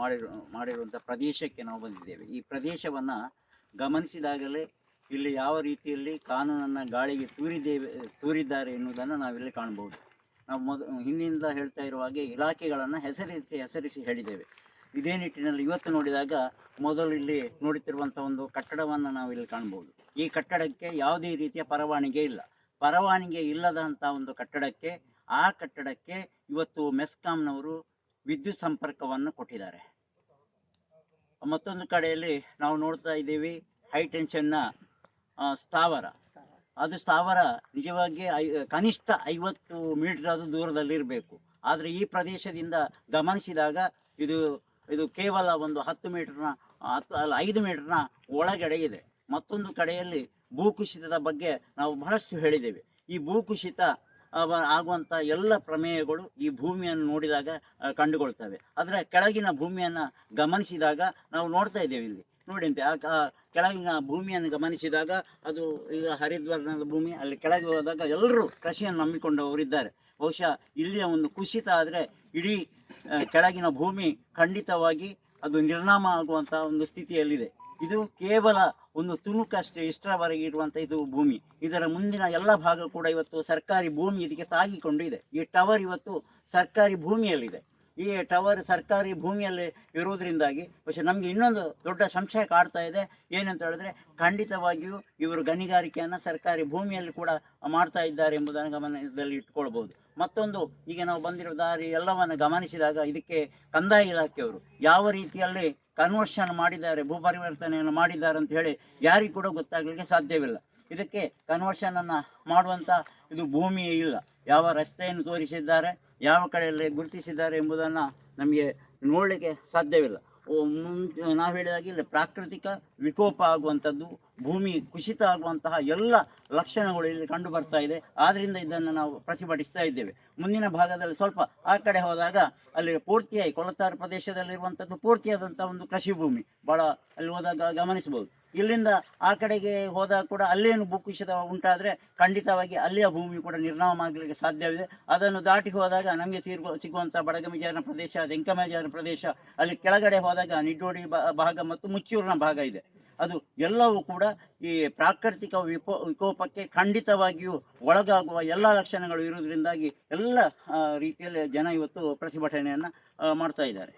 ಮಾಡಿರು ಮಾಡಿರುವಂಥ ಪ್ರದೇಶಕ್ಕೆ ನಾವು ಬಂದಿದ್ದೇವೆ. ಈ ಪ್ರದೇಶವನ್ನು ಗಮನಿಸಿದಾಗಲೇ ಇಲ್ಲಿ ಯಾವ ರೀತಿಯಲ್ಲಿ ಕಾನೂನನ್ನು ಗಾಳಿಗೆ ತೂರಿದ್ದೇವೆ, ತೂರಿದ್ದಾರೆ ಎನ್ನುವುದನ್ನು ನಾವಿಲ್ಲಿ ಕಾಣಬಹುದು. ನಾವು ಮೊದ ಹಿಂದಿನಿಂದ ಹೇಳ್ತಾ ಇರುವ ಹಾಗೆ ಇಲಾಖೆಗಳನ್ನು ಹೆಸರಿಸಿ ಹೆಸರಿಸಿ ಹೇಳಿದ್ದೇವೆ. ಇದೇ ನಿಟ್ಟಿನಲ್ಲಿ ಇವತ್ತು ನೋಡಿದಾಗ ಮೊದಲು ಇಲ್ಲಿ ನೋಡುತ್ತಿರುವಂಥ ಒಂದು ಕಟ್ಟಡವನ್ನು ನಾವು ಇಲ್ಲಿ ಕಾಣ್ಬೋದು ಈ ಕಟ್ಟಡಕ್ಕೆ ಯಾವುದೇ ರೀತಿಯ ಪರವಾನಿಗೆ ಇಲ್ಲ. ಪರವಾನಿಗೆ ಇಲ್ಲದಂಥ ಒಂದು ಕಟ್ಟಡಕ್ಕೆ, ಆ ಕಟ್ಟಡಕ್ಕೆ ಇವತ್ತು ಮೆಸ್ಕಾಂನವರು ವಿದ್ಯುತ್ ಸಂಪರ್ಕವನ್ನು ಕೊಟ್ಟಿದ್ದಾರೆ. ಮತ್ತೊಂದು ಕಡೆಯಲ್ಲಿ ನಾವು ನೋಡ್ತಾ ಇದ್ದೀವಿ ಹೈ ಟೆನ್ಷನ್ನ ಸ್ಥಾವರ. ಅದು ಸ್ಥಾವರ ನಿಜವಾಗಿ ಕನಿಷ್ಠ ಐವತ್ತು ಮೀಟರ್ ಅದು ದೂರದಲ್ಲಿರಬೇಕು. ಆದರೆ ಈ ಪ್ರದೇಶದಿಂದ ಗಮನಿಸಿದಾಗ ಇದು ಇದು ಕೇವಲ ಒಂದು ಹತ್ತು ಮೀಟರ್ನ, ಹತ್ತು, ಅಲ್ಲ ಐದು ಮೀಟರ್ನ ಒಳಗಡೆ ಇದೆ. ಮತ್ತೊಂದು ಕಡೆಯಲ್ಲಿ ಭೂಕುಸಿತದ ಬಗ್ಗೆ ನಾವು ಬಹಳಷ್ಟು ಹೇಳಿದ್ದೇವೆ. ಈ ಭೂಕುಸಿತ ಆಗುವಂಥ ಎಲ್ಲ ಪ್ರಮೇಯಗಳು ಈ ಭೂಮಿಯನ್ನು ನೋಡಿದಾಗ ಕಂಡುಕೊಳ್ತವೆ. ಆದರೆ ಕೆಳಗಿನ ಭೂಮಿಯನ್ನು ಗಮನಿಸಿದಾಗ ನಾವು ನೋಡ್ತಾ ಇದ್ದೇವೆ ಇಲ್ಲಿ. ನೋಡಿಂತೆ ಆ ಕೆಳಗಿನ ಭೂಮಿಯನ್ನು ಗಮನಿಸಿದಾಗ ಅದು ಈಗ ಹರಿದ್ವರ್ಣದ ಭೂಮಿ, ಅಲ್ಲಿ ಕೆಳಗೆ ಹೋದಾಗ ಎಲ್ಲರೂ ಕೃಷಿಯನ್ನು ನಂಬಿಕೊಂಡವರಿದ್ದಾರೆ ಬಹುಶಃ ಇಲ್ಲಿಯ ಒಂದು ಕುಸಿತ ಆದರೆ ಇಡೀ ಕೆಳಗಿನ ಭೂಮಿ ಖಂಡಿತವಾಗಿ ಅದು ನಿರ್ನಾಮ ಆಗುವಂಥ ಒಂದು ಸ್ಥಿತಿಯಲ್ಲಿದೆ. ಇದು ಕೇವಲ ಒಂದು ತುಣುಕಷ್ಟೇ ಇಷ್ಟರವರೆಗೆ ಇರುವಂಥ ಇದು ಭೂಮಿ. ಇದರ ಮುಂದಿನ ಎಲ್ಲ ಭಾಗ ಕೂಡ ಇವತ್ತು ಸರ್ಕಾರಿ ಭೂಮಿ ಇದಕ್ಕೆ ತಾಗಿಕೊಂಡು ಇದೆ ಈ ಟವರ್ ಇವತ್ತು ಸರ್ಕಾರಿ ಭೂಮಿಯಲ್ಲಿದೆ. ಈ ಟವರ್ ಸರ್ಕಾರಿ ಭೂಮಿಯಲ್ಲಿ ಇರುವುದರಿಂದಾಗಿ പക്ഷെ ನಮಗೆ ಇನ್ನೊಂದು ದೊಡ್ಡ ಸಂಶಯ ಕಾಡ್ತಾ ಇದೆ ಏನಂತ ಹೇಳಿದ್ರೆ ಖಂಡಿತವಾಗಿಯೂ ಇವರು ಗಣಿಗಾರಿಕೆಯನ್ನು ಸರ್ಕಾರಿ ಭೂಮಿಯಲ್ಲಿ ಕೂಡ ಮಾಡ್ತಾ ಇದ್ದಾರೆ ಎಂಬುದನ್ನು ಗಮನದಲ್ಲಿ ಇಟ್ಕೊಳ್ಬಹುದು ಮತ್ತೊಂದು ಈಗ ನಾವು ಬಂದಿರೋ ದಾರಿ ಎಲ್ಲವನ್ನು ಗಮನಿಸಿದಾಗ ಇದಕ್ಕೆ ಕಂದಾಯ ಇಲಾಖೆಯವರು ಯಾವ ರೀತಿಯಲ್ಲಿ ಕನ್ವರ್ಷನ್ ಮಾಡಿದ್ದಾರೆ ಭೂ ಪರಿವರ್ತನೆಯನ್ನು ಮಾಡಿದ್ದಾರೆ ಅಂತ ಹೇಳಿ ಯಾರಿಗೂ ಕೂಡ ಗೊತ್ತಾಗಲಿಕ್ಕೆ ಸಾಧ್ಯವಿಲ್ಲ ಇದಕ್ಕೆ ಕನ್ವರ್ಷನ್ ಮಾಡುವಂಥ ಇದು ಭೂಮಿಯೇ ಇಲ್ಲ. ಯಾವ ರಸ್ತೆಯನ್ನು ತೋರಿಸಿದ್ದಾರೆ, ಯಾವ ಕಡೆಯಲ್ಲಿ ಗುರುತಿಸಿದ್ದಾರೆ ಎಂಬುದನ್ನು ನಮಗೆ ನೋಡಲಿಕ್ಕೆ ಸಾಧ್ಯವಿಲ್ಲ. ನಾವು ಹೇಳಿದಾಗೆ ಇಲ್ಲಿ, ಪ್ರಾಕೃತಿಕ ವಿಕೋಪ ಆಗುವಂಥದ್ದು, ಭೂಮಿ ಕುಸಿತ ಆಗುವಂತಹ ಎಲ್ಲ ಲಕ್ಷಣಗಳು ಇಲ್ಲಿ ಕಂಡು ಬರ್ತಾ ಇದೆ. ಆದ್ದರಿಂದ ಇದನ್ನು ನಾವು ಪ್ರತಿಭಟಿಸ್ತಾ ಇದ್ದೇವೆ. ಮುಂದಿನ ಭಾಗದಲ್ಲಿ ಸ್ವಲ್ಪ ಆ ಕಡೆ ಹೋದಾಗ ಅಲ್ಲಿ ಪೂರ್ತಿಯಾಗಿ ಕೊಳತಾರು ಪ್ರದೇಶದಲ್ಲಿರುವಂಥದ್ದು ಪೂರ್ತಿಯಾದಂಥ ಒಂದು ಕೃಷಿ ಭೂಮಿ. ಭಾಳ ಅಲ್ಲಿ ಹೋದಾಗ ಗಮನಿಸಬಹುದು. ಇಲ್ಲಿಂದ ಆ ಕಡೆಗೆ ಹೋದಾಗ ಕೂಡ ಅಲ್ಲೇನು ಭೂಕುಸಿತ ಉಂಟಾದರೆ ಖಂಡಿತವಾಗಿ ಅಲ್ಲಿಯ ಭೂಮಿ ಕೂಡ ನಿರ್ನಾಮ ಆಗಲಿಕ್ಕೆ ಸಾಧ್ಯವಿದೆ. ಅದನ್ನು ದಾಟಿ ಹೋದಾಗ ನಮಗೆ ಸಿಗುವ ಸಿಗುವಂಥ ಬಡಗಮಿಜಾರನ ಪ್ರದೇಶ ದೆಂಕಮ ಜಾನ ಪ್ರದೇಶ, ಅಲ್ಲಿ ಕೆಳಗಡೆ ಹೋದಾಗ ನಿಡ್ಡೋಡಿ ಭಾಗ ಮತ್ತು ಮುಚ್ಚೂರಿನ ಭಾಗ ಇದೆ. ಅದು ಎಲ್ಲವೂ ಕೂಡ ಈ ಪ್ರಾಕೃತಿಕ ವಿಕೋ ವಿಕೋಪಕ್ಕೆ ಖಂಡಿತವಾಗಿಯೂ ಒಳಗಾಗುವ ಎಲ್ಲ ಲಕ್ಷಣಗಳು ಇರುವುದರಿಂದಾಗಿ ಎಲ್ಲ ರೀತಿಯಲ್ಲಿ ಜನ ಇವತ್ತು ಪ್ರತಿಭಟನೆಯನ್ನು ಮಾಡ್ತಾ ಇದ್ದಾರೆ.